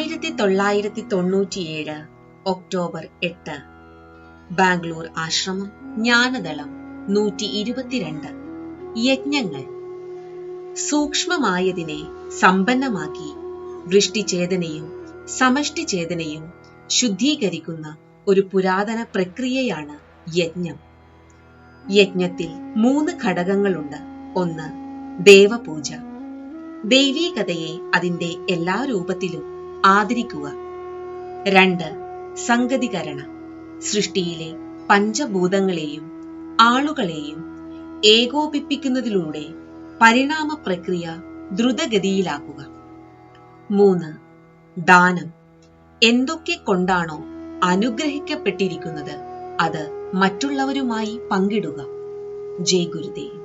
ആയിരത്തി തൊള്ളായിരത്തി തൊണ്ണൂറ്റിയേഴ് ഒക്ടോബർ എട്ട്. ബാംഗ്ലൂർ ആശ്രമം ജ്ഞാനദളം നൂറ്റി ഇരുപത്തിരണ്ട് യജ്ഞങ്ങൾ. സൂക്ഷ്മമായതിനെ സമ്പന്നമാക്കി. വൃഷ്ടിചേതനയും സമഷ്ടിചേതനയും ശുദ്ധീകരിക്കുന്ന ഒരു പുരാതന പ്രക്രിയയാണ് യജ്ഞം. യജ്ഞത്തിൽ മൂന്ന് ഘടകങ്ങളുണ്ട്. ഒന്ന് ദേവപൂജ. ദൈവീകതയെ അതിന്റെ എല്ലാ രൂപത്തിലും ആദരിക്കുക. രണ്ട് സംഗതികരണ. സൃഷ്ടിയിലെ പഞ്ചഭൂതങ്ങളെയും ആളുകളെയും ഏകോപിപ്പിക്കുന്നതിലൂടെ പരിണാമ പ്രക്രിയ ദ്രുതഗതിയിലാക്കുക. മൂന്ന് ദാനം. എന്തൊക്കെ കൊണ്ടാണോ അനുഗ്രഹിക്കപ്പെട്ടിരിക്കുന്നത് അത് മറ്റുള്ളവരുമായി പങ്കിടുക. ജയ് ഗുരുദേവ്.